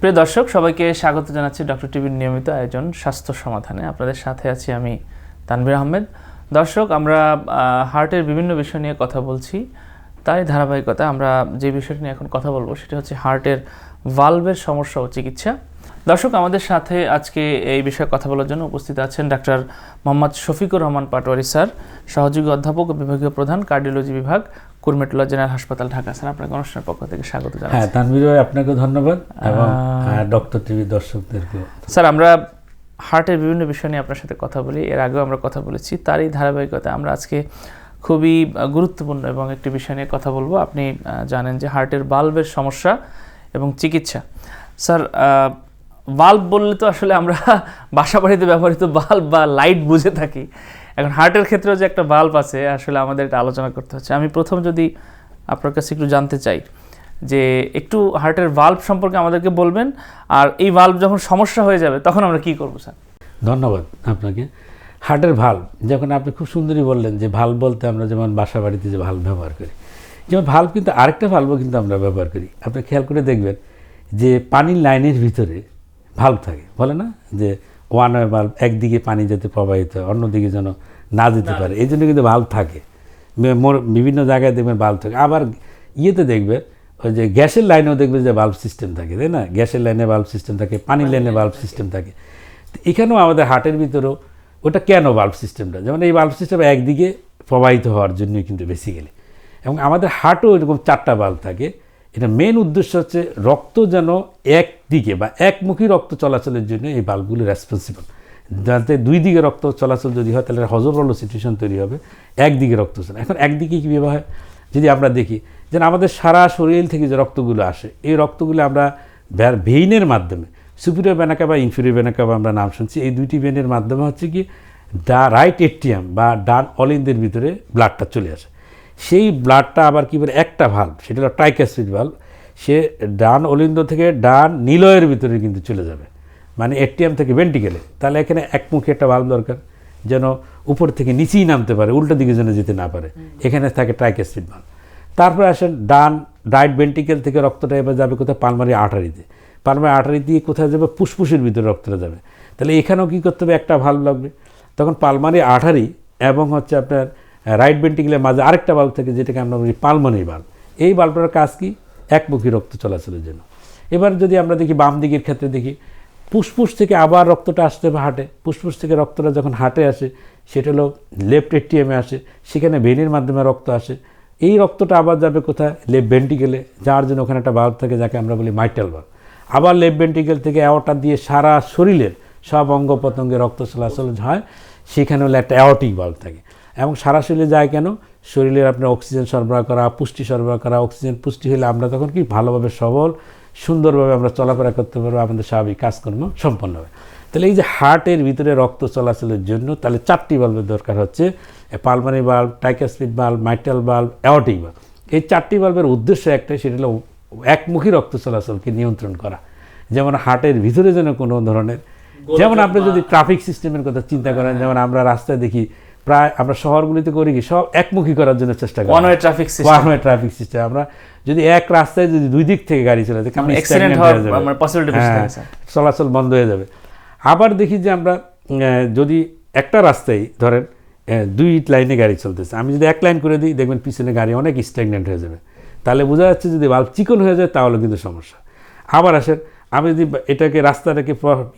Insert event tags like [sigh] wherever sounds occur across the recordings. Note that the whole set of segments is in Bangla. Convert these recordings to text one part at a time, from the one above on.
প্রিয় দর্শক, সবাইকে স্বাগত জানাচ্ছি ডক্টর টিভির নিয়মিত আয়োজন স্বাস্থ্য সমাধানে। আপনাদের সাথে আছি আমি তানভীর আহমেদ। দর্শক, আমরা হার্টের বিভিন্ন বিষয় নিয়ে কথা বলছি। তাই ধারাবাহিকতা আমরা যে বিষয়টি নিয়ে এখন কথা বলব, সেটি হচ্ছে হার্টের ভালভের সমস্যা ও চিকিৎসা। দর্শক আমাদের সাথে আজকে এই বিষয়ে কথা বলার জন্য উপস্থিত আছেন ডাক্তার মোহাম্মদ শফিকুর রহমান পাটোয়ারি স্যার সহযোগী অধ্যাপক ও বিভাগীয় প্রধান কার্ডিওলজি বিভাগ কুরমেটুলা জেনারেল হাসপাতাল ঢাকা। স্যার আপনাকে অনুষ্ঠানের পক্ষ থেকে স্বাগত জানাচ্ছি। হ্যাঁ তানভীর ভাই আপনাকে ধন্যবাদ এবং ডক্টর টিভি দর্শকদেরকেও। স্যার আমরা হার্টের বিভিন্ন বিষয় নিয়ে আপনার সাথে কথা বলি। এর আগেও আমরা কথা বলেছি। তারই ধারাবাহিকতা আমরা আজকে খুবই গুরুত্বপূর্ণ এবং একটি বিষয় নিয়ে কথা বলব। আপনি জানেন যে হার্টের বাল্বের সমস্যা এবং চিকিৎসা। স্যার বাল্ব বললে তো আসলে আমরা [laughs] বাসা বাড়িতে ব্যবহৃত বাল্ব বা লাইট বুঝে থাকি। এখন হার্টের ক্ষেত্রেও যে একটা বাল্ব আছে, আসলে আমাদের এটা আলোচনা করতে হচ্ছে। আমি প্রথম যদি আপনার কাছে একটু জানতে চাই যে একটু হার্টের ভাল্ব সম্পর্কে আমাদেরকে বলবেন, আর এই ভাল্ব যখন সমস্যা হয়ে যাবে, তখন আমরা কি করব, স্যার? ধন্যবাদ আপনাকে। হার্টের ভাল্ব যখন আপনি খুব সুন্দরই বললেন যে ভাল্ব বলতে আমরা যেমন বাসা বাড়িতে যে ভাল্ব ব্যবহার করি, যেমন ভাল্ব কিন্তু আরেকটা ভাল্বও কিন্তু আমরা ব্যবহার করি। আপনি খেয়াল করে দেখবেন যে পানির লাইনের ভিতরে ভাল্ব থাকে। বলে না? যে ওয়ান ওয়ে ভাল্ব একদিকে পানি যাতে প্রবাহিত হয় অন্যদিকে যেন না যেতে পারে। এই জন্য কিন্তু ভাল্ব থাকে। মোর- বিভিন্ন জায়গায় দেখবেন ভাল্ব থাকে। আবার ইয়েতে দেখবে ওই যে গ্যাসের লাইনেও দেখবে যে বাল্ব সিস্টেম থাকে তাই না? গ্যাসের লাইনে বাল্ব সিস্টেম থাকে পানির লাইনে বাল্ব সিস্টেম থাকে। তো এখানেও আমাদের হার্টের ভিতরেও ওটা কেন বাল্ব সিস্টেমটা যেমন এই বাল্ব সিস্টেম একদিকে প্রবাহিত হওয়ার জন্যই কিন্তু বেসিক্যালি এবং আমাদের হার্টও এরকম চারটা বাল্ব থাকে। এটা মেন উদ্দেশ্য হচ্ছে রক্ত যেন একদিকে বা একমুখী রক্ত চলাচলের জন্য এই বাল্বগুলি রেসপন্সিবল যাতে দুই দিকে রক্ত চলাচল যদি হয়, তাহলে হজবরল সিচুয়েশন তৈরি হবে, একদিকে রক্ত চলে এখন একদিকে কীভাবে হয়? যদি আমরা দেখি যেন আমাদের সারা শরীর থেকে যে রক্তগুলো আসে, এই রক্তগুলো আমরা ভেইনের মাধ্যমে সুপিরিয়র বেনাকা বা ইনফিরিয়র বেনাকা বা আমরা নাম শুনছি, এই দুইটি ভেনের মাধ্যমে হচ্ছে কি ডা রাইট এটিএম বা ডান অলিন্দের ভিতরে ব্লাডটা চলে আসে। সেই ব্লাডটা আবার কী বলে একটা ভাল্ব সেটা হলো ট্রাইক্যাসিড ভাল্ব সে ডান অলিন্দ থেকে ডান নিলয়ের ভিতরে কিন্তু চলে যাবে। মানে এটিএম থেকে ভেন্টিকেলে তাহলে এখানে একমুখী একটা ভাল্ব দরকার যেন উপর থেকে নিচেই নামতে পারে উল্টো দিকে যেন যেতে না পারে। এখানে থাকে ট্রাইক্যাসিড ভাল্ব তারপরে আসেন ডান রাইট ভেন্টিকেল থেকে রক্তটা এবার যাবে কোথায়? পালমারি আটারিতে পালমারি আটারি দিয়ে কোথায় যাবে? ফুসফুসের ভিতরে রক্তটা যাবে। তাহলে এখানেও কী করতে হবে? একটা ভাল্ব লাগবে। তখন পালমারি আঠারি এবং হচ্ছে আপনার রাইট ভেন্টিকেলের মাঝে আরেকটা বাল্ব থাকে যেটাকে আমরা বলি পালমানি বাল্ব এই বাল্বটার কাজ কি? একমুখী রক্ত চলাচলের জন্য। এবার যদি আমরা দেখি বাম দিকের ক্ষেত্রে দেখি, ফুসফুস থেকে আবার রক্তটা আসতে হার্টে ফুসফুস থেকে রক্তটা যখন হার্টে আসে, সেটা হলো লেফট এটিএমে আসে, সেখানে ভেনের মাধ্যমে রক্ত আসে। এই রক্তটা আবার যাবে কোথায়? লেফট ভেন্টিকেলে যার জন্য ওখানে একটা বাল্ব থাকে যাকে আমরা বলি মাইটাল বাল্ব আবার লেফট ভেন্টিকেল থেকে অ্যাওয়াটা দিয়ে সারা শরীরের সব অঙ্গ প্রত্যঙ্গে রক্ত চলাচল হয়, সেখানে হলো একটা অ্যাওটিক বাল্ব থাকে। এবং সারা শরীরে যায় কেন? শরীরের আপনার অক্সিজেন সরবরাহ করা পুষ্টি সরবরাহ করা অক্সিজেন পুষ্টি হলে আমরা তখন কি? ভালোভাবে সবল সুন্দরভাবে আমরা চলাফেরা করতে পারব আমাদের স্বাভাবিক কাজকর্ম সম্পন্ন হবে। তাহলে এই যে হার্টের ভিতরে রক্ত চলাচলের জন্য তাহলে চারটি বাল্বের দরকার হচ্ছে পালমারি bulb টাইকাসপিড bulb mitral bulb aortic bulb এই চারটি বাল্বের উদ্দেশ্য একটাই সেটা হলো একমুখী রক্ত চলাচলকে নিয়ন্ত্রণ করা। যেমন হার্টের ভিতরে যেন কোনো ধরনের যেমন আপনি যদি ট্রাফিক সিস্টেমের কথা চিন্তা করেন যেমন আমরা রাস্তায় দেখি প্রায় আমরা শহরগুলিতে করি কি সব একমুখী করার জন্য চেষ্টা করি। One way traffic system one way traffic system আমরা যদি এক রাস্তায় যদি দুই দিক থেকে গাড়ি চলে কেমন অ্যাক্সিডেন্ট stagnant হওয়ার হয়ে যাবে। আমার পসিবিলিটি বেশি থাকে চলাচল বন্ধ হয়ে যাবে। আবার দেখি যে আমরা যদি একটা রাস্তায় ধরেন দুই লাইনে গাড়ি চলতেছে আমি যদি এক লাইন করে দিই দেখবেন পিছনে গাড়ি অনেক স্ট্যাগনেন্ট হয়ে যাবে। তাহলে বোঝা যাচ্ছে যদি বাল্ব চিকন হয়ে যায় তাহলে কিন্তু সমস্যা। আবার আসেন আমি যদি এটাকে রাস্তাটাকে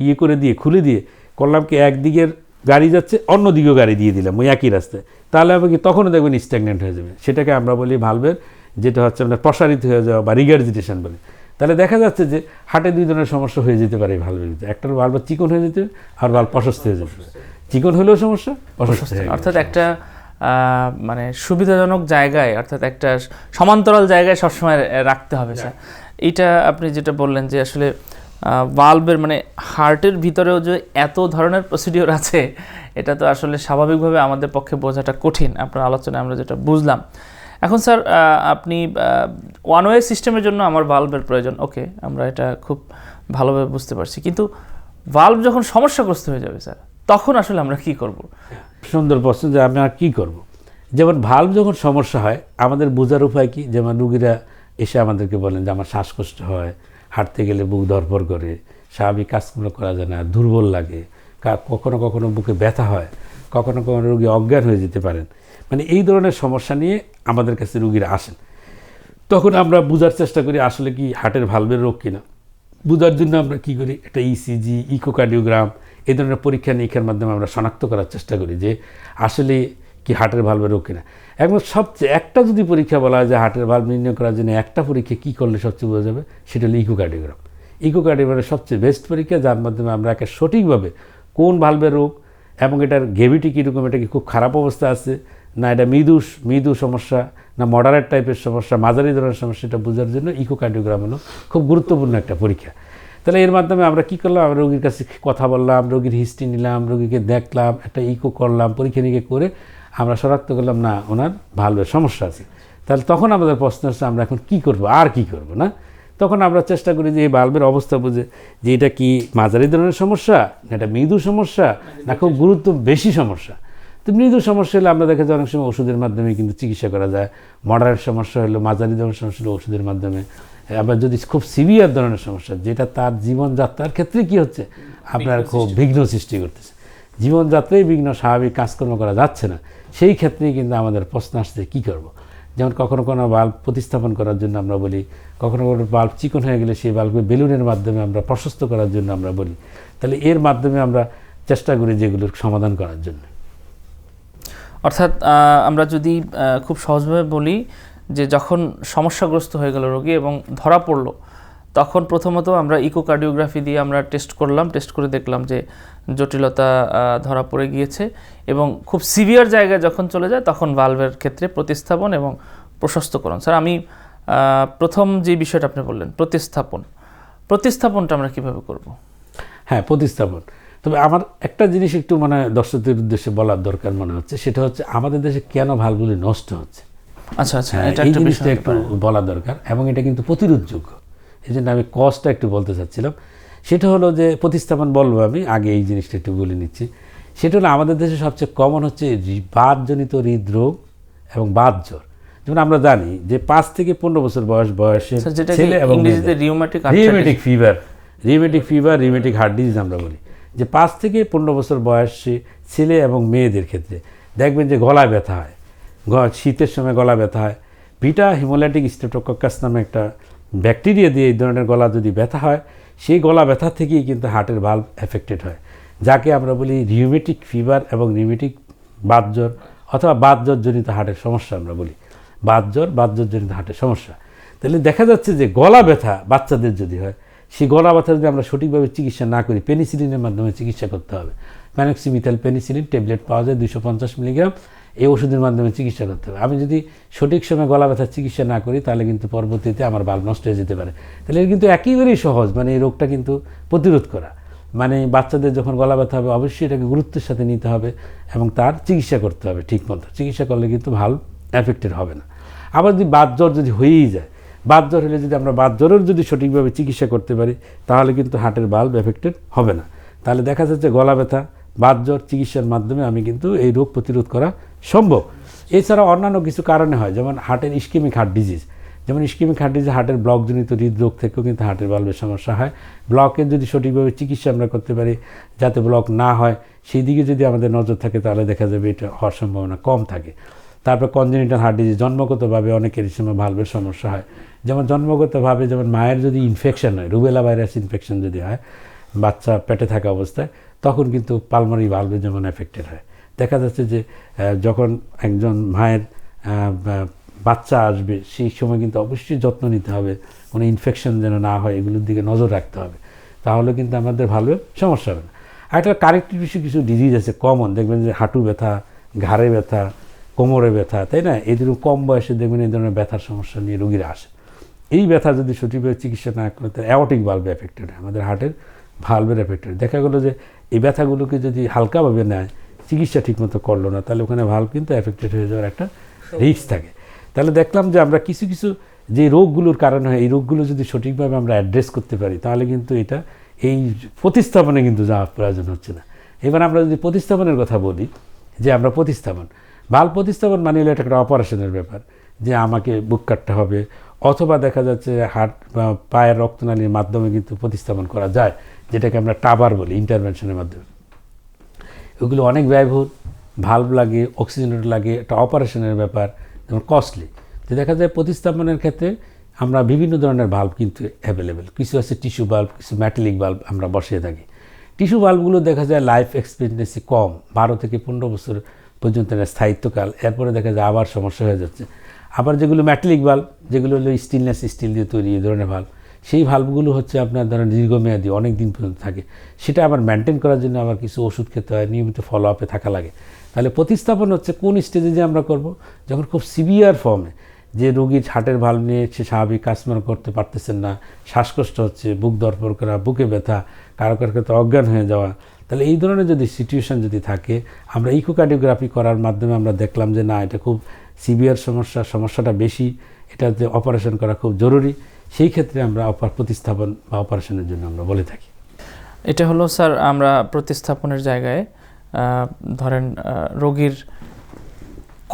ইয়ে করে দিয়ে খুলে দিয়ে করলাম কি একদিকের গাড়ি যাচ্ছে অন্য দিকেও গাড়ি দিয়ে দিলাম ওই একই রাস্তায়। তাহলে আপনি কি তখনও দেখবেন স্ট্যাগনেন্ট হয়ে যাবে। সেটাকে আমরা বলি ভালভের যেটা হচ্ছে আপনার প্রসারিত হয়ে যাওয়া বা রিগার্জিটেশন বলে। তাহলে দেখা যাচ্ছে যে হাটে দুই ধরনের সমস্যা হয়ে যেতে পারে এই ভালভের ভিতরে। একটা ভালভ চিকন হয়ে যেতে আর ভালভ প্রশস্ত হয়ে যেতে। চিকন হলেও সমস্যা প্রশস্ত অর্থাৎ একটা মানে সুবিধাজনক জায়গায় অর্থাৎ একটা সমান্তরাল জায়গায় সবসময় রাখতে হবে স্যার। এইটা আপনি যেটা বললেন যে আসলে ভালভের মানে হার্টের ভিতরেও যে এত ধরনের প্রসিডিওর আছে, এটা তো আসলে স্বাভাবিকভাবে আমাদের পক্ষে বোঝাটা কঠিন। আপনার আলোচনায় আমরা যেটা বুঝলাম। এখন স্যার আপনি ওয়ান ওয়ে সিস্টেমের জন্য আমার ভালভের প্রয়োজন। ওকে আমরা এটা খুব ভালোভাবে বুঝতে পারছি। কিন্তু ভালভ যখন সমস্যাগ্রস্ত হয়ে যাবে স্যার, তখন আসলে আমরা কি করব? সুন্দর প্রশ্ন যে আমি আর কী করব? যেমন ভাল্ব যখন সমস্যা হয়, আমাদের বোঝার উপায় কি? যেমন রুগীরা এসে আমাদেরকে বলেন যে আমার শ্বাসকষ্ট হয় হাঁটতে গেলে বুক ধরপড় করে, স্বাভাবিক কাজগুলো করা যায় না, দুর্বল লাগে কখনো কখনো বুকে ব্যথা হয়, কখনো কখনো রোগী অজ্ঞান হয়ে যেতে পারেন। মানে এই ধরনের সমস্যা নিয়ে আমাদের কাছে রুগীরা আসেন। তখন আমরা বোঝার চেষ্টা করি আসলে কি হার্টের ভালভের রোগ কিনা। বোঝার জন্য আমরা কি করি? একটা E ইসিজি ইকোকার্ডিওগ্রাম এই ধরনের পরীক্ষা নিরীক্ষার মাধ্যমে আমরা শনাক্ত করার চেষ্টা করি যে আসলে কি হার্টের ভালভের রোগ কিনা। এবং সবচেয়ে একটা যদি পরীক্ষা বলা হয় যে হার্টের ভালভ নির্ণয় করার জন্য একটা পরীক্ষা কী করলে সবচেয়ে বোঝা যাবে? সেটা হলো ইকোকার্ডিওগ্রাম ইকোকার্ডিওগ্রামের সবচেয়ে বেস্ট পরীক্ষা, যার মাধ্যমে আমরা একে সঠিকভাবে কোন ভালভের রোগ এবং এটার গ্রেভিটি কীরকম, এটা কি খুব খারাপ অবস্থা আছে, না এটা মৃদু মৃদু সমস্যা, না মডারেট টাইপের সমস্যা, মাঝারি ধরনের সমস্যা এটা বোঝার জন্য ইকোকার্ডিওগ্রাম হলো খুব গুরুত্বপূর্ণ একটা পরীক্ষা। তাহলে এর মাধ্যমে আমরা কী করলাম? আমরা রোগীর কাছে কথা বললাম, রোগীর হিস্ট্রি নিলাম, রোগীকে দেখলাম, একটা ইকো করলাম পরীক্ষা নিরীক্ষা করে আমরা শনাক্ত করলাম না ওনার ভালভের সমস্যা আছে। তাহলে তখন আমাদের প্রশ্ন হচ্ছে আমরা এখন কি করব আর কি করব না? তখন আমরা চেষ্টা করি যে এই বাল্বের অবস্থা বুঝে যে এটা কি মাঝারি ধরনের সমস্যা না এটা মৃদু সমস্যা না খুব গুরুত্ব বেশি সমস্যা? তো মৃদু সমস্যা হলে আমরা দেখা যায় অনেক সময় ওষুধের মাধ্যমে কিন্তু চিকিৎসা করা যায়। মডারেট সমস্যা হলো মাঝারি ধরনের সমস্যা হলো ওষুধের মাধ্যমে। আবার যদি খুব সিভিয়ার ধরনের সমস্যা যেটা তার জীবনযাত্রার ক্ষেত্রে কি হচ্ছে? আপনার খুব বিঘ্ন সৃষ্টি করতেছে। জীবনযাত্রায় বিঘ্ন স্বাভাবিক কাজকর্ম করা যাচ্ছে না। সেই ক্ষেত্রেই কিন্তু আমাদের প্রশ্ন আসছে কী করব। যেমন কখনো কোনো বাল্ব প্রতিস্থাপন করার জন্য আমরা বলি, কখনো কোনো বাল্ব চিকন হয়ে গেলে সেই বাল্বকে বেলুনের মাধ্যমে আমরা প্রশস্ত করার জন্য আমরা বলি তাহলে এর মাধ্যমে আমরা চেষ্টা করি যেগুলোর সমাধান করার জন্য অর্থাৎ আমরা যদি খুব সহজভাবে বলি যে যখন সমস্যাগ্রস্ত হয়ে গেল রোগী এবং ধরা পড়ল তখন প্রথমত আমরা ইকোকার্ডিওগ্রাফি দিয়ে আমরা টেস্ট করলাম টেস্ট করে দেখলাম যে জটিলতা ধরা পড়ে গিয়েছে এবং খুব সিভিয়ার জায়গায় যখন চলে যায় তখন ভালভের ক্ষেত্রে প্রতিস্থাপন এবং প্রশস্তকরণ। স্যার আমি প্রথম যে বিষয়টা আপনি বললেন প্রতিস্থাপন। প্রতিস্থাপনটা আমরা কীভাবে করব? হ্যাঁ প্রতিস্থাপন। তবে আমার একটা জিনিস একটু মানে দর্শকদের উদ্দেশ্যে বলার দরকার মনে হচ্ছে সেটা হচ্ছে আমাদের দেশে কেন ভালগুলি নষ্ট হচ্ছে? আচ্ছা আচ্ছা হ্যাঁ, এটা এই জিনিসটা একটু বলা দরকার এবং এটা কিন্তু প্রতিরোধযোগ্য। এই জন্য আমি কজটা একটু বলতে চাচ্ছিলাম। সেটা হলো যে প্রতিস্থাপন বলব আমি আগে এই জিনিসটা একটু বলে নিচ্ছি। সেটা হলো আমাদের দেশে সবচেয়ে কমন হচ্ছে বাতজনিত হৃদরোগ এবং বাত জ্বর যেমন আমরা জানি যে পাঁচ থেকে পনেরো বছর বয়স বয়সে ছেলে এবং rheumatic fever rheumatic fever rheumatic heart disease আমরা বলি। যে পাঁচ থেকে পনেরো বছর বয়সে ছেলে এবং মেয়েদের ক্ষেত্রে দেখবেন যে গলা ব্যথা হয় শীতের সময় গলা ব্যথা হয়। বিটা হিমোলাইটিক স্টেটোকক্কাস নামে একটা ব্যাকটেরিয়া দিয়ে এই ধরনের গলা যদি ব্যথা হয়, সেই গলা ব্যথা থেকেই কিন্তু হার্টের ভাল্ব এফেক্টেড হয়। যাকে আমরা বলি রিউমেটিক ফিভার এবং রিউমেটিক বাতজ্বর অথবা বাতজ্বরজনিত হার্টের সমস্যা আমরা বলি। বাতজ্বর, বাতজ্বরজনিত হার্টের সমস্যা। তাহলে দেখা যাচ্ছে যে গলা ব্যথা বাচ্চাদের যদি হয়, সেই গলা ব্যথা যদি আমরা সঠিকভাবে চিকিৎসা না করি পেনিসিলিনের মাধ্যমে চিকিৎসা করতে হবে। ম্যানক্সিমিথাল পেনিসিলিন ট্যাবলেট পাওয়া যায় দুশো পঞ্চাশ মিলিগ্রাম এই ওষুধের মাধ্যমে চিকিৎসা করতে হবে। আমি যদি সঠিক সময় গলা ব্যথার চিকিৎসা না করি, তাহলে কিন্তু পরবর্তীতে আমার বাল্ব নষ্ট হয়ে যেতে পারে। তাহলে এর কিন্তু একেবারেই সহজ মানে এই রোগটা কিন্তু প্রতিরোধ করা। মানে বাচ্চাদের যখন গলা ব্যথা হবে, অবশ্যই এটাকে গুরুত্বের সাথে নিতে হবে এবং তার চিকিৎসা করতে হবে ঠিক মতো। চিকিৎসা করলে কিন্তু ভালো এফেক্টেড হবে না। আবার যদি বাত জ্বর যদি হয়েই যায়, বাত জ্বর হলে যদি আমরা বাত জ্বরের যদি সঠিকভাবে চিকিৎসা করতে পারি, তাহলে কিন্তু হার্টের বাল্ব এফেক্টেড হবে না। তাহলে দেখা যাচ্ছে গলা ব্যথা, বাত জ্বর চিকিৎসার মাধ্যমে আমি কিন্তু এই রোগ প্রতিরোধ করা সম্ভব। এছাড়া অন্যান্য কিছু কারণে হয়, যেমন হার্টের ইস্কেমিক হার্ট ডিজিজ যেমন ইস্কেমিক হার্ট ডিজিজ হার্টের ব্লকজনিত হৃদরোগ থেকেও কিন্তু হার্টের বাল্বের সমস্যা হয়। ব্লকের যদি সঠিকভাবে চিকিৎসা আমরা করতে পারি, যাতে ব্লক না হয়, সেই দিকে যদি আমাদের নজর থাকে, তাহলে দেখা যাবে এটা হওয়ার সম্ভাবনা কম থাকে। তারপর কনজেনিটাল হার্ট ডিজিজ জন্মগতভাবে অনেকের সময় ভালভের সমস্যা হয়। যেমন জন্মগতভাবে যেমন মায়ের যদি ইনফেকশন হয় রুবেলা ভাইরাস ইনফেকশন যদি হয়, বাচ্চা পেটে থাকা অবস্থায়, তখন কিন্তু পালমারি ভালভে যেমন এফেক্টেড হয়। দেখা যাচ্ছে যে যখন একজন মায়ের বাচ্চা আসবে, সেই সময় কিন্তু অবশ্যই যত্ন নিতে হবে। কোনো ইনফেকশন যেন না হয়, এগুলোর দিকে নজর রাখতে হবে। তাহলে কিন্তু আমাদের ভালো সমস্যা হবে না। আর একটা কারেক্টিভ বিষয় কিছু ডিজিজ আছে কমন দেখবেন যে হাঁটু ব্যথা, ঘাড়ে ব্যথা, কোমরে ব্যথা, তাই না? ধরুন কম বয়সে দেখবেন এই ধরনের ব্যথার সমস্যা নিয়ে রোগীরা আসে। এই ব্যথা যদি সঠিকভাবে চিকিৎসা না করে, তাহলে অ্যাওটিক ভালভে এফেক্টেড হয়। আমাদের হার্টের ভালভের এফেক্টেড দেখা গেলো যে, এই ব্যথাগুলোকে যদি হালকাভাবে নেয় চিকিৎসা ঠিকমতো করল না, তাহলে ওখানে ভালভ কিন্তু এফেক্টেড হয়ে যাওয়ার একটা রিস্ক থাকে। তাহলে দেখলাম যে আমরা কিছু কিছু যে রোগগুলোর কারণে হয়, এই রোগগুলো যদি সঠিকভাবে আমরা অ্যাড্রেস করতে পারি, তাহলে কিন্তু এটা এই প্রতিস্থাপনে কিন্তু যাওয়ার প্রয়োজন হচ্ছে না। এবার আমরা যদি প্রতিস্থাপনের কথা বলি, যে আমরা প্রতিস্থাপন ভালো প্রতিস্থাপন মানে হলো এটা একটা অপারেশনের ব্যাপার, যে আমাকে বুক কাটতে হবে, অথবা দেখা যাচ্ছে হার্ট বা পায়ের রক্তনালীর মাধ্যমে কিন্তু প্রতিস্থাপন করা যায়, যেটাকে আমরা টাবার বলি ইন্টারভেনশনের মাধ্যমে। ওগুলো অনেক ব্যয়বহুল। ভাল্ব লাগে অক্সিজেনেটর লাগে, একটা অপারেশনের ব্যাপার, যেমন কস্টলি তো দেখা যায় প্রতিস্থাপনের ক্ষেত্রে আমরা বিভিন্ন ধরনের ভাল্ব কিন্তু অ্যাভেলেবেল কিছু আছে টিস্যু বাল্ব কিছু ম্যাটেলিক বাল্ব আমরা বসিয়ে থাকি। টিস্যু বাল্বগুলো দেখা যায় লাইফ এক্সপেক্টেন্সি কম, বারো থেকে পনেরো বছর পর্যন্ত স্থায়িত্বকাল। এরপরে দেখা যায় আবার সমস্যা হয়ে যাচ্ছে। আবার যেগুলো ম্যাটেলিক বাল্ব যেগুলো হলো স্টিলনেস স্টিল দিয়ে তৈরি এই ধরনের ভাল্ব সেই ভাল্বগুলো হচ্ছে আপনার ধরেন দীর্ঘমেয়াদী অনেক দিন পর্যন্ত থাকে। সেটা আবার মেনটেন করার জন্য আবার কিছু ওষুধ খেতে হয়, নিয়মিত ফলো আপে থাকা লাগে। তাহলে প্রতিস্থাপন হচ্ছে কোন স্টেজে যে আমরা করব? যখন খুব সিভিয়ার ফর্মে যে রোগীর হার্টের ভাল্ব নিয়ে সে স্বাভাবিক কাজকর্ম করতে পারতেছেন না, শ্বাসকষ্ট হচ্ছে, বুক দরপর করা, বুকে ব্যথা, কারও কারও ক্ষেত্রে অজ্ঞান হয়ে যাওয়া, তাহলে এই ধরনের যদি সিচুয়েশন যদি থাকে, আমরা ইকোকার্ডিওগ্রাফি করার মাধ্যমে আমরা দেখলাম যে না, এটা খুব সিভিয়ার সমস্যা, সমস্যাটা বেশি, এটাতে অপারেশন করা খুব জরুরি। সেই ক্ষেত্রে আমরা অপার প্রতিস্থাপন বা অপারেশনের জন্য আমরা বলে থাকি। এটা হলো স্যার আমরা প্রতিস্থাপনের জায়গায় ধরেন রোগীর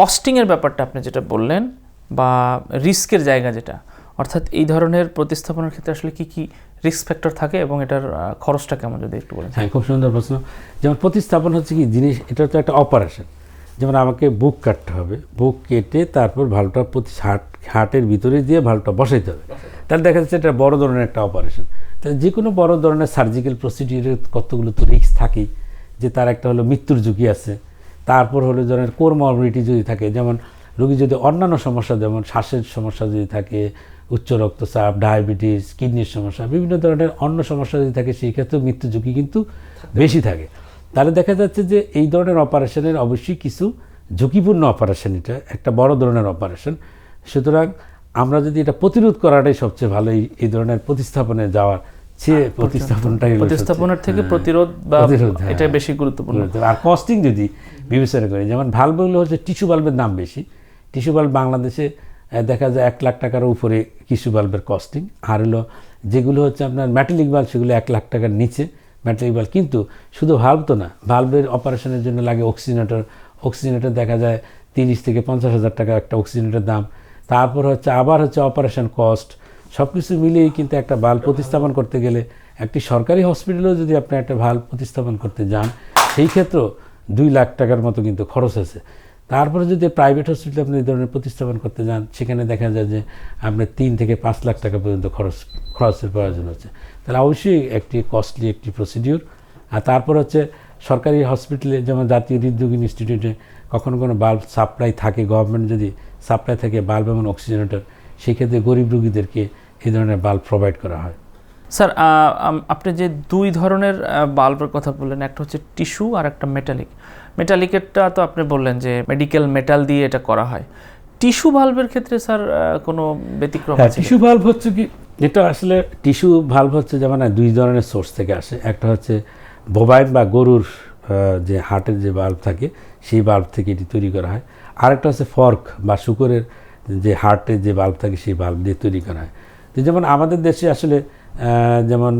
কস্টিংয়ের ব্যাপারটা আপনি যেটা বললেন বা রিস্কের জায়গা যেটা অর্থাৎ এই ধরনের প্রতিস্থাপনের ক্ষেত্রে আসলে কি কি রিস্ক ফ্যাক্টর থাকে এবং এটার খরচটা কেমন যদি একটু বলেন? হ্যাঁ খুব সুন্দর প্রশ্ন। যেমন প্রতিস্থাপন হচ্ছে কি জিনিস এটা তো একটা অপারেশন যেমন আমাকে বুক কাটতে হবে বুক কেটে তারপর ভালোটা প্রতি হার্ট হার্টের ভিতরে দিয়ে ভালোটা বসাইতে হবে। তাহলে দেখা যাচ্ছে এটা বড় ধরনের একটা অপারেশন তাহলে যে কোনো বড় ধরনের সার্জিক্যাল প্রসিডিউরের কতগুলো তো রিস্ক থাকেই যে তার একটা হলো মৃত্যুর ঝুঁকি আছে। তারপর হলো ধরনের কোরমরবিলিটি যদি থাকে যেমন রোগী যদি অন্যান্য সমস্যা যেমন শ্বাসের সমস্যা যদি থাকে উচ্চ রক্তচাপ ডায়াবেটিস কিডনির সমস্যা বিভিন্ন ধরনের অন্য সমস্যা যদি থাকে সেই ক্ষেত্রে মৃত্যু ঝুঁকি কিন্তু বেশি থাকে। তাহলে দেখা যাচ্ছে যে এই ধরনের অপারেশনের অবশ্যই কিছু ঝুঁকিপূর্ণ অপারেশন এটা একটা বড় ধরনের অপারেশন। সুতরাং আমরা যদি এটা প্রতিরোধ করাটাই সবচেয়ে ভালো এই- ধরনের প্রতিস্থাপনে যাওয়ার চেয়ে প্রতিস্থাপনটাই প্রতিস্থাপনের থেকে হ্যাঁ, প্রতিরোধ বা হ্যাঁ। এটা বেশি গুরুত্বপূর্ণ। আর কস্টিং যদি বিবেচনা করি যেমন ভাল্বগুলো হচ্ছে টিস্যু বাল্বের দাম বেশি। টিস্যু বাল্ব বাংলাদেশে দেখা যায় এক লাখ টাকার উপরে টিস্যু বাল্বের কস্টিং আর হলো যেগুলো হচ্ছে আপনার ম্যাটেলিক বাল্ব সেগুলো এক লাখ টাকার নিচে। ম্যাটেলিক বাল্ব কিন্তু শুধু ভাল্ব তো না ভাল্বের অপারেশনের জন্য লাগে অক্সিজেনেটর অক্সিজেনেটর দেখা যায় তিরিশ থেকে পঞ্চাশ হাজার টাকা একটা অক্সিজেনেটর দাম। তারপর হচ্ছে আবার হচ্ছে অপারেশন কস্ট সব কিছু মিলিয়েই কিন্তু একটা বাল্ব প্রতিস্থাপন করতে গেলে একটি সরকারি হসপিটালেও যদি আপনি একটা ভাল্ব প্রতিস্থাপন করতে যান, সেই ক্ষেত্রেও দুই লাখ টাকার মতো কিন্তু খরচ আছে। তারপরে যদি প্রাইভেট হসপিটালে আপনি এই ধরনের প্রতিস্থাপন করতে যান, সেখানে দেখা যায় যে আপনার তিন থেকে পাঁচ লাখ টাকা পর্যন্ত খরচ, খরচের প্রয়োজন হচ্ছে। তাহলে অবশ্যই একটি কস্টলি একটি প্রসিডিউর আর তারপর হচ্ছে সরকারি হসপিটালে যেমন জাতীয় হৃদরোগ ইনস্টিটিউটে কখনো কোনো বাল্ব সাপ্লাই থাকে গভর্নমেন্ট যদি সাপ্লাই থাকে বাল্ব এবং অক্সিজেনেটর সেক্ষেত্রে গরিব রোগীদেরকে এই ধরনের বাল্ব প্রোভাইড করা হয়। স্যার আপনি যে দুই ধরনের বাল্বের কথা বললেন, একটা হচ্ছে টিস্যু আর একটা মেটালিক মেটালিকেরটা তো আপনি বললেন যে মেডিকেল মেটাল দিয়ে এটা করা হয়। টিস্যু বাল্বের ক্ষেত্রে স্যার কোনো ব্যতিক্রম হ্যাঁ আছে টিস্যু ভাল্ব হচ্ছে কি যেটা আসলে টিস্যু ভাল্ব হচ্ছে যেমন দুই ধরনের সোর্স থেকে আসে। একটা হচ্ছে বোবাইন বা গরুর যে হার্টের যে বাল্ব থাকে সেই বাল্ব থেকে এটি তৈরি করা হয়। আরেকটা হচ্ছে ফর্ক বা শুকরের যে হার্টের যে বাল্ব থাকে সেই বাল্ব দিয়ে তৈরি করা হয়। তো যেমন আমাদের দেশে আসলে যেমন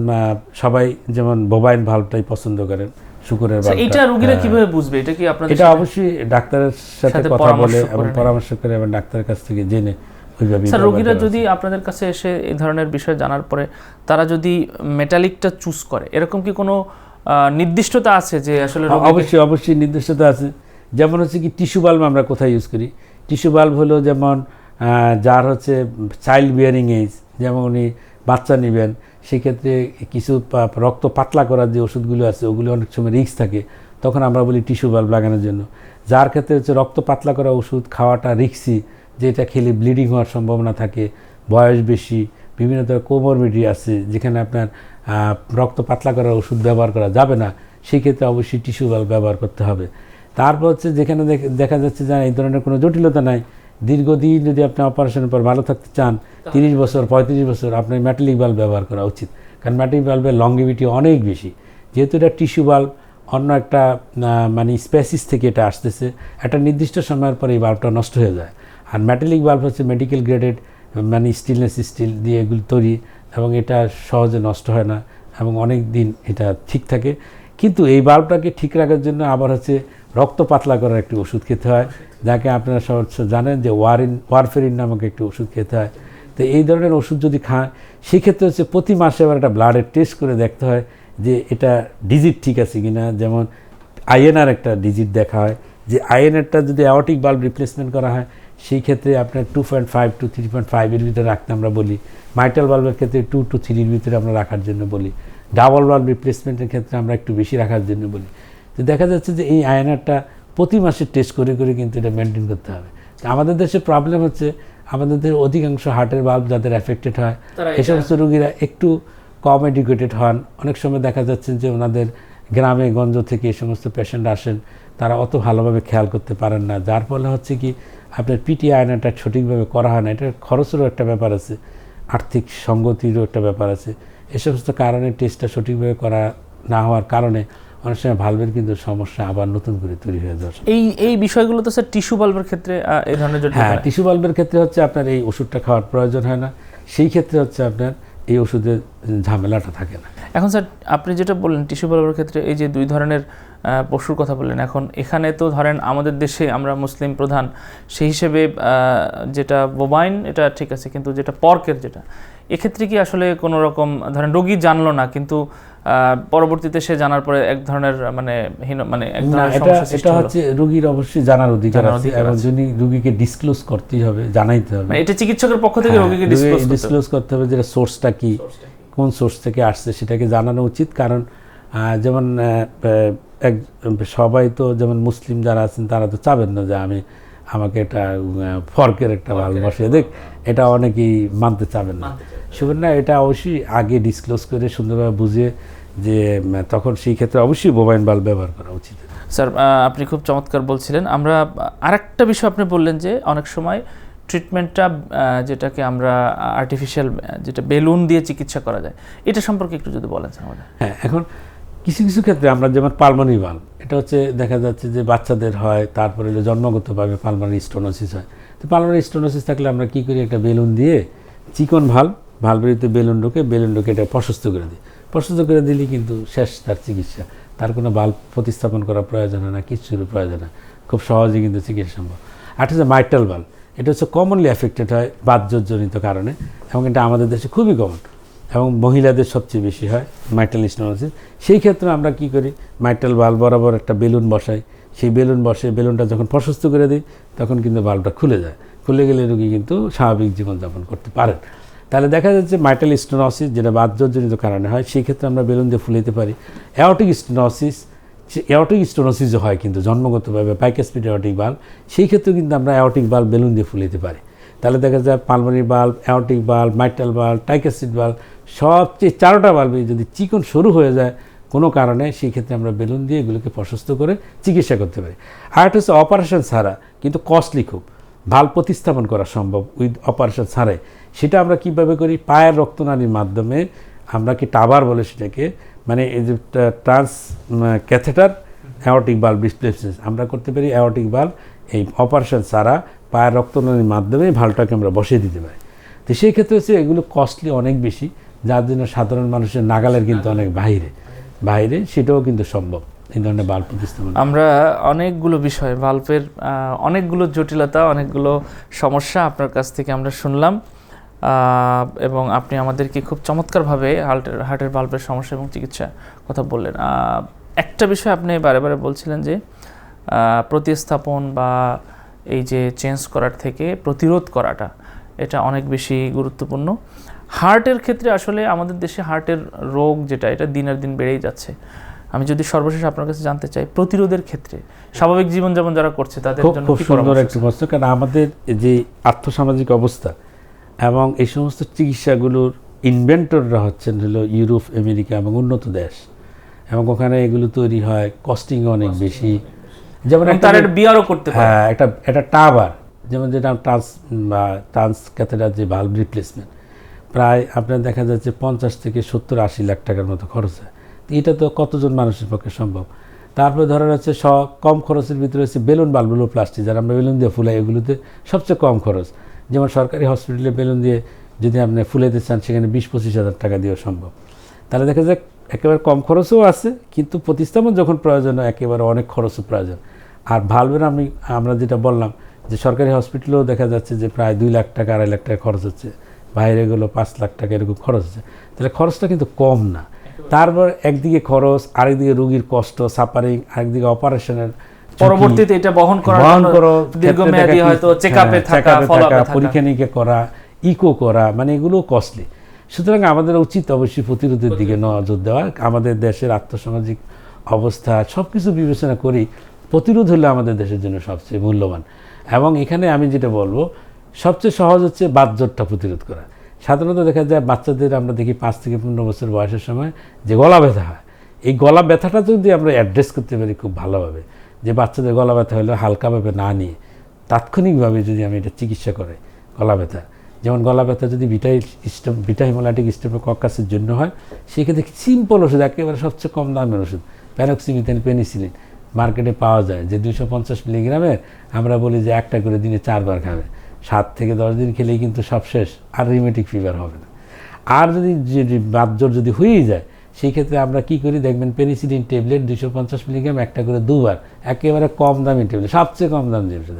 সবাই যেমন বোবাইন ভাল্বটাই পছন্দ করেন শুকরের এটা রোগীরা হ্যাঁ। কীভাবে বুঝবে? এটা কি আপনাদের এটা অবশ্যই ডাক্তারের সাথে কথা বলে এবং পরামর্শ করে এবং ডাক্তারের কাছ থেকে জেনে ওইভাবে স্যার রোগীরা যদি আপনাদের কাছে এসে এই ধরনের বিষয় জানার পরে তারা যদি মেটালিকটা চুজ করে এরকম কি কোনো নির্দিষ্টতা আছে যে আসলে অবশ্যই অবশ্যই নির্দিষ্টতা আছে। যেমন হচ্ছে কি টিস্যু বাল্ব আমরা কোথায় ইউজ করি? টিস্যু বাল্ব হলো যেমন আহ, যার হচ্ছে চাইল্ড বিয়ারিং এজ যেমন উনি বাচ্চা নেবেন, সেক্ষেত্রে কিছু রক্ত পাতলা করার যে ওষুধগুলো আছে, ওগুলো অনেক সময় রিস্ক থাকে, তখন আমরা বলি টিস্যু বাল্ব লাগানোর জন্য। যার ক্ষেত্রে হচ্ছে রক্ত পাতলা করা ওষুধ খাওয়াটা রিক্সি যেটা খেলে ব্লিডিং হওয়ার সম্ভাবনা থাকে, বয়স বেশি, বিভিন্ন ধরনের কোমরবিডি আছে, যেখানে আপনার রক্ত পাতলা করার ওষুধ ব্যবহার করা যাবে না, সেই ক্ষেত্রে অবশ্যই টিস্যু বাল্ব ব্যবহার করতে হবে। তারপর হচ্ছে যেখানে দেখা যাচ্ছে যে এই ধরনের কোনো জটিলতা নাই দীর্ঘদিন যদি আপনি অপারেশনের পর ভালো থাকতে চান তিরিশ বছর পঁয়ত্রিশ বছর আপনার ম্যাটেলিক বাল্ব ব্যবহার করা উচিত। কারণ ম্যাটেলিক বাল্বের লংগিভিটি অনেক বেশি। যেহেতু এটা টিস্যু বাল্ব অন্য একটা মানে স্পেসিস থেকে এটা আসতেছে একটা নির্দিষ্ট সময়ের পরে এই বাল্বটা নষ্ট হয়ে যায়। আর ম্যাটেলিক বাল্ব হচ্ছে মেডিকেল গ্রেডেড মানে স্টিলনেস স্টিল দিয়ে এগুলো তৈরি এবং এটা সহজে নষ্ট হয় না এবং অনেক দিন এটা ঠিক থাকে। কিন্তু এই বাল্বটাকে ঠিক রাখার জন্য আবার হচ্ছে রক্ত পাতলা করার একটি ওষুধ খেতে হয়, যাকে আপনারা সহজ জানেন যে ওয়ারিন ওয়ারফেরিন নামক একটি ওষুধ খেতে হয়। তো এই ধরনের ওষুধ যদি খায় সেক্ষেত্রে হচ্ছে প্রতি মাসে আবার একটা ব্লাডের টেস্ট করে দেখতে হয় যে এটা ডিজিট ঠিক আছে কি না যেমন আইএনআর একটা ডিজিট দেখা হয়, যে আইএনআরটা যদি অ্যাওটিক বাল্ব রিপ্লেসমেন্ট করা হয়, সেই ক্ষেত্রে আপনার two point five to three point ফাইভের ভিতরে রাখতে আমরা বলি। মাইটাল বাল্বের ক্ষেত্রে টু টু থ্রির ভিতরে আমরা রাখার জন্য বলি। ডাবল ওয়াল রিপ্লেসমেন্টের ক্ষেত্রে আমরা একটু বেশি রাখার জন্য বলি। তো দেখা যাচ্ছে যে এই আয়নারটা প্রতি মাসে টেস্ট করে করে কিন্তু এটা মেনটেন করতে হবে। তো আমাদের দেশে প্রবলেম হচ্ছে আমাদের অধিকাংশ হার্টের বাল্ব যাদের এফেক্টেড হয় এই সমস্ত রোগীরা একটু কম এডুকেটেড হন। অনেক সময় দেখা যাচ্ছে যে ওনাদের গ্রামে গঞ্জ থেকে এই সমস্ত পেশেন্ট আসেন তারা অত ভালোভাবে খেয়াল করতে পারেন না। যার ফলে হচ্ছে কি আপনার পিটি আয়নাটা সঠিকভাবে করা হয় না। এটার খরচেরও একটা ব্যাপার আছে আর্থিক সঙ্গতিরও একটা ব্যাপার আছে। এ সমস্ত কারণে টেস্টটা সঠিকভাবে করা না হওয়ার কারণে অনেক সময় ভালভের কিন্তু সমস্যা আবার নতুন করে তৈরি হয়ে যাওয়ার এই এই বিষয়গুলো তো স্যার টিস্যু বাল্বের ক্ষেত্রে এই ধরনের হ্যাঁ টিস্যু বাল্বের ক্ষেত্রে হচ্ছে আপনার এই ওষুধটা খাওয়ার প্রয়োজন হয় না। সেই ক্ষেত্রে হচ্ছে আপনার এই ওষুধের ঝামেলাটা থাকে না। এখন স্যার আপনি যেটা বললেন টিস্যু বাল্বের ক্ষেত্রে এই যে দুই ধরনের পশুর কথা বললেন এখন এখানে তো ধরেন আমাদের দেশে আমরা মুসলিম প্রধান সেই হিসেবে যেটা বোবাইন এটা ঠিক আছে কিন্তু যেটা পর্কের যেটা এক্ষেত্রে কি আসলে কোনো রকম ধরেন রোগী জানলো না কিন্তু পরবর্তীতে সে জানার পরে এক ধরনের মানে মানে এক ধরনের এটা সমস্যা এটা হচ্ছে রোগীর অবশ্যই জানার অধিকার আছে এবং। যিনি রোগীকে ডিসক্লোজ করতেই হবে জানাইতে হবে মানে এটা চিকিৎসকের পক্ষ থেকে রোগীকে ডিসক্লোজ করতে হবে। ডিসক্লোজ করতে হবে যে সোর্সটা কি কোন সোর্স থেকে আসছে সেটাকে জানানো উচিত কারণ আহ, যেমন এক সবাই তো যেমন মুসলিম যারা আছেন তারা তো চাবেন না যে আমি আমাকে এটা ফর্কের একটা ভালো বসিয়ে দেখ এটা অনেকেই মানতে চাবেন না। সেজন্য এটা অবশ্যই আগে ডিসক্লোজ করে সুন্দরভাবে বুঝিয়ে যে তখন সেই ক্ষেত্রে অবশ্যই মোবাইল বাল্ব ব্যবহার করা উচিত। স্যার আপনি খুব চমৎকার বলছিলেন। আমরা আরেকটা বিষয় আপনি বললেন যে অনেক সময় ট্রিটমেন্টটা যেটাকে আমরা আর্টিফিশিয়াল যেটা বেলুন দিয়ে চিকিৎসা করা যায় এটা সম্পর্কে একটু যদি বলেন স্যার আমাদের। হ্যাঁ এখন কিছু কিছু ক্ষেত্রে আমরা যেমন পালমানি বাল্ব এটা হচ্ছে দেখা যাচ্ছে যে বাচ্চাদের হয়, তারপরে জন্মগতভাবে পালমারি স্টোনোসিস হয়। তো পালমারি স্টোনোসিস থাকলে আমরা কী করি? একটা বেলুন দিয়ে চিকন ভালো ভালভের ভিতরে বেলুন ঢুকে বেলুন ঢুকে এটা প্রশস্ত করে দিই। প্রশস্ত করে দিলে কিন্তু শেষ তার চিকিৎসা। তার কোনো বাল্ব প্রতিস্থাপন করার প্রয়োজন হয় না কিছুর প্রয়োজন হয় খুব সহজে কিন্তু চিকিৎসা সম্ভব। আর হচ্ছে মাইটাল বাল্ব এটা হচ্ছে কমনলি অ্যাফেক্টেড হয় বাহ্যজনিত কারণে এবং এটা আমাদের দেশে খুবই কমন এবং মহিলাদের সবচেয়ে বেশি হয় মাইটাল স্টোনোসিস সেই ক্ষেত্রে আমরা কি করি? মাইটাল বাল্ব বরাবর একটা বেলুন বসাই। সেই বেলুন বসে বেলুনটা যখন প্রশস্ত করে দিই, তখন কিন্তু বাল্বটা খুলে যায়। খুলে গেলে রুগী কিন্তু স্বাভাবিক জীবনযাপন করতে পারেন। তাহলে দেখা যাচ্ছে মাইটাল স্টোনোসিস যেটা বাহ্যজনিত কারণে হয়, সেই ক্ষেত্রে আমরা বেলুন দিয়ে ফুলাইতে পারি। অ্যাওটিক স্টোনোসিস অ্যাওটিক স্টোনোসিস হয় কিন্তু জন্মগতভাবে পাইকাসপিড অ্যাওটিক বাল্ব সেই ক্ষেত্রে কিন্তু আমরা অ্যাওটিক বাল্ব বেলুন দিয়ে ফুলাইতে পারি। তাহলে দেখা যায় পালমারি bulb aortic bulb mitral bulb টাইকাসিড bulb সবচেয়ে চারোটা বাল্বে যদি চিকন শুরু হয়ে যায়, কোনো কারণে সেই ক্ষেত্রে আমরা বেলুন দিয়ে এগুলোকে প্রশস্ত করে চিকিৎসা করতে পারি। আর হচ্ছে অপারেশন ছাড়া কিন্তু কস্টলি খুব। ভালো প্রতিস্থাপন করা সম্ভব উইথ অপারেশন ছাড়াই। সেটা আমরা কীভাবে করি? পায়ের রক্তনালীর মাধ্যমে আমরা কি টাবার বলে সেটাকে মানে এই যে ট্রান্স ক্যাথেটার অ্যাওটিক বাল্ব ডিসপ্লেসমেন্ট আমরা করতে পারি অ্যাওটিক বাল্ব এই অপারেশন ছাড়া পায়ের রক্তনালীর মাধ্যমে ভালটাকে আমরা বসিয়ে দিতে পারি। তো সেই ক্ষেত্রে হচ্ছে এগুলো কস্টলি অনেক বেশি। যার জন্য সাধারণ মানুষের নাগালের কিন্তু অনেক বাইরে। বাইরে সেটাও কিন্তু সম্ভব এই ধরনের বাল্ব প্রতিস্থাপন। আমরা অনেকগুলো বিষয় ভাল্পের অনেকগুলো জটিলতা, অনেকগুলো সমস্যা আপনার কাছ থেকে আমরা শুনলাম এবং আপনি আমাদেরকে খুব চমৎকারভাবে হার্টের হার্টের ভাল্পের সমস্যা এবং চিকিৎসা কথা বললেন। একটা বিষয় আপনি বারে বারে বলছিলেন যে প্রতিস্থাপন বা এই যে চেঞ্জ করার থেকে প্রতিরোধ করাটা, এটা অনেক বেশি গুরুত্বপূর্ণ। হার্টের ক্ষেত্রে আসলে আমাদের দেশে হার্টের রোগ যেটা এটা দিনের দিন বেড়েই যাচ্ছে। আমি যদি সর্বশেষ আপনার কাছে জানতে চাই প্রতিরোধের ক্ষেত্রে স্বাভাবিক জীবনযাপন যারা করছে তাদের খুব জন্য খুব সুন্দর একটা প্রশ্ন কারণ আমাদের যে আর্থসামাজিক অবস্থা এবং এই সমস্ত চিকিৎসাগুলোর ইনভেন্টররা হচ্ছেন হলো ইউরোপ আমেরিকা এবং উন্নত দেশ। এবং ওখানে এগুলো তৈরি হয় কস্টিং অনেক বেশি। যেমন একটা বিয়ারও করতে হ্যাঁ একটা একটা টাবার যেমন যেটা ট্রান্স বা ট্রান্স ক্যাথেটার যে ভাল্ব রিপ্লেসমেন্ট প্রায় আপনার দেখা যাচ্ছে পঞ্চাশ থেকে সত্তর, আশি লাখ টাকার মতো খরচ হয়। এটা তো কতজন মানুষের পক্ষে সম্ভব? তারপরে ধরেন হচ্ছে স, কম খরচের ভিতরে হচ্ছে বেলুন বাল্বগুলো প্লাস্টিক যারা আমরা বেলুন দিয়ে ফুলাই, এগুলোতে সবচেয়ে কম খরচ। যেমন সরকারি হসপিটালে বেলুন দিয়ে যদি আপনি ফুলাইতে চান, সেখানে বিশ, পঁচিশ হাজার টাকা দিয়েও সম্ভব। তাহলে দেখা যায় একেবারে কম খরচও আছে, কিন্তু প্রতিস্থাপন যখন প্রয়োজন একেবারে অনেক খরচও প্রয়োজন। আর ভালভের আমি, আমরা যেটা বললাম, যে সরকারি হসপিটালেও দেখা যাচ্ছে যে প্রায় দুই লাখ টাকা, আড়াই লাখ টাকা খরচ হচ্ছে। বাইরে গেলো পাঁচ লাখ টাকা এরকম খরচ হচ্ছে তাহলে খরচটা কিন্তু কম না। তারপর একদিকে খরচ আরেকদিকে রুগীর কষ্ট সাপারিং আরেকদিকে অপারেশনের পরবর্তীতে এটা বহন করার বহন করো দীর্ঘমেয়াদী হয়তো চেকআপে থাকা থাকা পরীক্ষা নিরীক্ষা করা ইকো করা মানে এগুলো কস্টলি সুতরাং আমাদের উচিত অবশ্যই প্রতিরোধের দিকে নজর দেওয়া। আমাদের দেশের আর্থসামাজিক অবস্থা সব কিছু বিবেচনা করি প্রতিরোধ হলে আমাদের দেশের জন্য সবচেয়ে মূল্যবান। এবং এখানে আমি যেটা বলব সবচেয়ে সহজ হচ্ছে বাতজ্বরটা প্রতিরোধ করা। সাধারণত দেখা যায় বাচ্চাদের আমরা দেখি পাঁচ থেকে পনেরো বছর বয়সের সময় যে গলা ব্যথা হয়। এই গলা ব্যথাটা যদি আমরা অ্যাড্রেস করতে পারি খুব ভালোভাবে, যে বাচ্চাদের গলা ব্যথা হলে হালকাভাবে না নিয়ে তাৎক্ষণিকভাবে যদি আমি এটা চিকিৎসা করে গলা ব্যথা। যেমন গলা ব্যথা যদি বিটাই স্টেম বিটা হিমোলাইটিক স্টেপোকক্কাসের জন্য হয়, সেক্ষেত্রে সিম্পল ওষুধ, একেবারে সবচেয়ে কম দামের ওষুধ প্যারক্সিমিথেন পেনিসিলিন মার্কেটে পাওয়া যায় যে দুশো পঞ্চাশ মিলিগ্রামের আমরা বলি যে একটা করে দিনে চারবার খাবে। সাত থেকে দশ দিন খেলেই কিন্তু সব শেষ, আর রিমেটিক ফিভার হবে না। আর যদি যদি যদি হয়েই যায়, সেই ক্ষেত্রে আমরা কি করি, দেখবেন পেনিসিলিন ট্যাবলেট দুশো পঞ্চাশ মিলিগ্রাম একটা করে দুবার, একেবারে কম দামি ট্যাবলেট সবচেয়ে কম দাম যে ওষুধ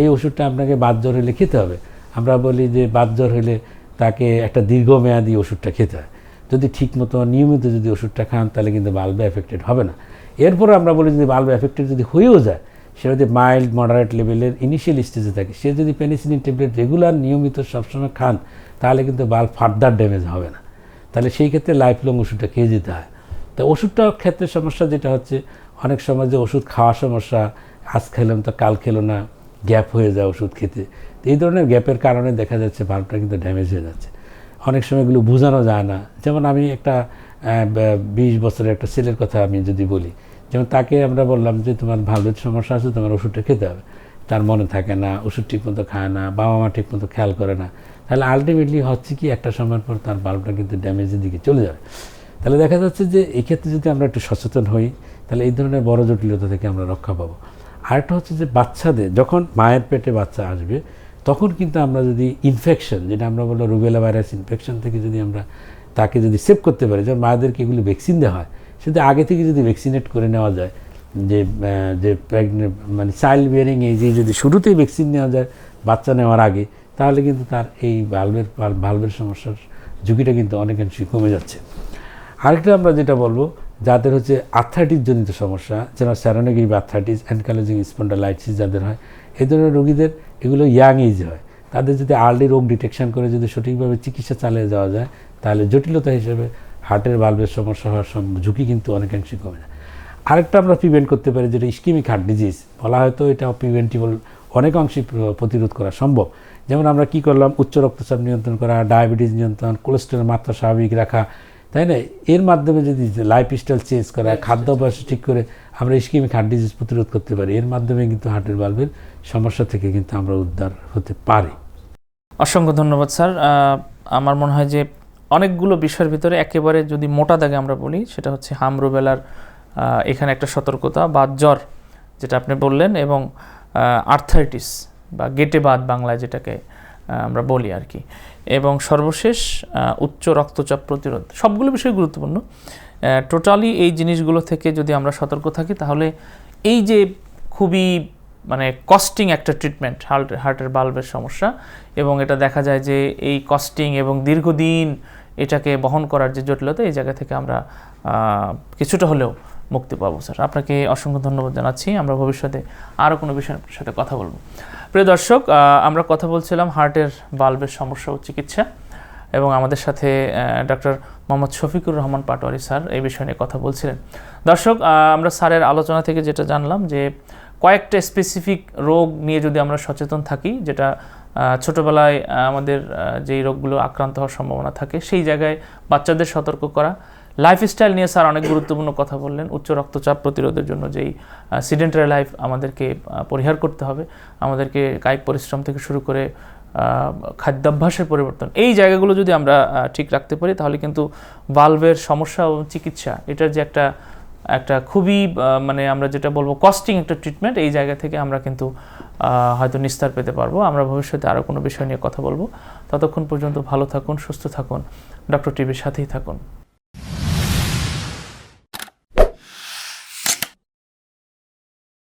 এই ওষুধটা আপনাকে বাতজ্বর হলে খেতে হবে। আমরা বলি যে বাতজ্বর হলে তাকে একটা দীর্ঘমেয়াদী ওষুধটা খেতে হয়। যদি ঠিকমতো নিয়মিত যদি ওষুধটা খান, তাহলে কিন্তু বাল্বে এফেক্টেড হবে না। এরপর আমরা বলি যদি বাল্বে এফেক্টেড যদি হয়েও যায় সেটা যদি মাইল্ড মডারেট লেভেলের ইনিশিয়াল স্টেজে থাকে, সে যদি পেনিসিলিন ট্যাবলেট রেগুলার নিয়মিত সবসময় খান, তাহলে কিন্তু বাল্ব ফার্দার ড্যামেজ হবে না। তাহলে সেই ক্ষেত্রে লাইফ লং ওষুধটা খেয়ে যেতে হয়। তো ওষুধটার ক্ষেত্রে সমস্যা যেটা হচ্ছে, অনেক সময় যে ওষুধ খাওয়ার সমস্যা, আজ খেলাম তো কাল খেলো না গ্যাপ হয়ে যায় ওষুধ খেতে। তো এই ধরনের গ্যাপের কারণে দেখা যাচ্ছে বাল্বটা কিন্তু ড্যামেজ হয়ে যাচ্ছে। অনেক সময় এগুলো বোঝানো যায় না। যেমন আমি একটা বিশ বছরের একটা ছেলের কথা আমি যদি বলি যেমন তাকে আমরা বললাম যে, তোমার ভালভের সমস্যা আছে, তোমার ওষুধটা খেতে হবে। তার মনে থাকে না, ওষুধ ঠিকমতো খায় না বাবা মা ঠিকমতো খেয়াল করে না। তাহলে আলটিমেটলি হচ্ছে কি, একটা সময়ের পর তার বাল্বটা কিন্তু ড্যামেজের দিকে চলে যাবে। তাহলে দেখা যাচ্ছে যে এই ক্ষেত্রে যদি আমরা একটু সচেতন হই, তাহলে এই ধরনের বড় জটিলতা থেকে আমরা রক্ষা পাবো। আরেকটা হচ্ছে যে, বাচ্চাদের, যখন মায়ের পেটে বাচ্চা আসবে, তখন কিন্তু আমরা যদি ইনফেকশন যেটা আমরা বললাম রুবেলা ভাইরাস ইনফেকশন থেকে যদি আমরা তাকে যদি সেভ করতে পারি, যেমন মায়েদেরকে এগুলো ভ্যাকসিন দেওয়া হয় সেটা আগে থেকে যদি ভ্যাকসিনেট করে নেওয়া যায়, যে যে প্রেগনেন্ট মানে চাইল্ড বিয়ারিং যে যদি শুরুতেই ভ্যাকসিন নেওয়া যায়, বাচ্চা নেওয়ার আগে, তাহলে কিন্তু তার এই ভালভের ভালভের সমস্যার ঝুঁকিটা কিন্তু অনেকাংশই কমে যাচ্ছে। আরেকটা আমরা যেটা বলব, যাদের হচ্ছে আর্থাইটিস জনিত সমস্যা, যেমন স্যারোনেগিভ আর্থাইটিস অ্যানকালোজিং স্পন্ডালাইটিস যাদের হয় এই ধরনের রোগীদের এগুলো ইয়াং এজে হয়। তাদের যদি আর্লি রোগ ডিটেকশন করে যদি সঠিকভাবে চিকিৎসা চালিয়ে যাওয়া যায়, তাহলে জটিলতা হিসেবে হার্টের ভালভের সমস্যা হওয়ার ঝুঁকি কিন্তু অনেকাংশই কমে যায়। আরেকটা আমরা প্রিভেন্ট করতে পারি যেটা ইস্কিমিক হার্ট ডিজিজ বলা হয়তো এটা প্রিভেন্টিবল অনেক অংশে প্রতিরোধ করা সম্ভব। যেমন আমরা কি করলাম উচ্চ রক্তচাপ নিয়ন্ত্রণ করা ডায়াবেটিস নিয়ন্ত্রণ কোলেস্টেরল মাত্রা স্বাভাবিক রাখা তাই না? এর মাধ্যমে যদি লাইফস্টাইল চেঞ্জ করা খাদ্যাভ্যাস ঠিক করে আমরা ইস্কিমিক হার্ট ডিজিজ প্রতিরোধ করতে পারি এর মাধ্যমে কিন্তু হার্টের বাল্বের সমস্যা থেকে কিন্তু আমরা উদ্ধার হতে পারি। অসংখ্য ধন্যবাদ স্যার। আমার মনে হয় যে অনেকগুলো বিষয়ের ভিতরে একেবারে যদি মোটা দাগে আমরা বলি, সেটা হচ্ছে হাম রুবেলার এখানে একটা সতর্কতা বা জ্বর, যেটা আপনি বললেন, এবং আর্থাইটিস বা গেটে বাদ বাংলায় যেটাকে আমরা বলি আর কি এবং সর্বশেষ উচ্চ রক্তচাপ প্রতিরোধ, সবগুলো বিষয় গুরুত্বপূর্ণ। টোটালি এই জিনিসগুলো থেকে যদি আমরা সতর্ক থাকি, তাহলে এই যে খুবই মানে কস্টিং একটা ট্রিটমেন্ট হার্ট হার্টের বাল্বের সমস্যা, এবং এটা দেখা যায় যে এই কস্টিং এবং দীর্ঘদিন এটাকে বহন করার যে জটিলতা, এই জায়গা থেকে আমরা কিছুটা হলেও মুক্তি পাবো, স্যার। আপনাকে অসংখ্য ধন্যবাদ জানাচ্ছি। আমরা ভবিষ্যতে আরও কোনো বিষয়ের সাথে কথা বলব। প্রিয় দর্শক আমরা কথা বলছিলাম হার্টের বাল্বের সমস্যা ও চিকিৎসা এবং আমাদের সাথে ডক্টর মোহাম্মদ শফিকুর রহমান পাটোয়ারি স্যার এই বিষয় নিয়ে কথা বলছিলেন। দর্শক আমরা স্যারের আলোচনা থেকে যেটা জানলাম যে কয়েকটা স্পেসিফিক রোগ নিয়ে যদি আমরা সচেতন থাকি, যেটা ছোটবেলায় আমাদের যেই রোগগুলো আক্রান্ত হওয়ার সম্ভাবনা থাকে, সেই জায়গায় বাচ্চাদের সতর্ক করা। লাইফস্টাইল নিয়ে স্যার অনেক গুরুত্বপূর্ণ কথা বললেন, উচ্চ রক্তচাপ প্রতিরোধের জন্য যেই সিডেন্টারি লাইফ আমাদেরকে পরিহার করতে হবে, আমাদেরকে কায়িক পরিশ্রম থেকে শুরু করে খাদ্যাভ্যাসের পরিবর্তন। এই জায়গাগুলো যদি আমরা ঠিক রাখতে পারি, তাহলে কিন্তু ভালভের সমস্যা ও চিকিৎসা, এটার যে একটা একটা খুবই মানে আমরা যেটা বলব কস্টিং একটা ট্রিটমেন্ট এই জায়গা থেকে আমরা কিন্তু হয়তো নিস্তার পেতে পারব। আমরা ভবিষ্যতে আরও কোনো বিষয় নিয়ে কথা বলব। ততক্ষণ পর্যন্ত ভালো থাকুন, সুস্থ থাকুন। ডক্টর টিভির সাথেই থাকুন।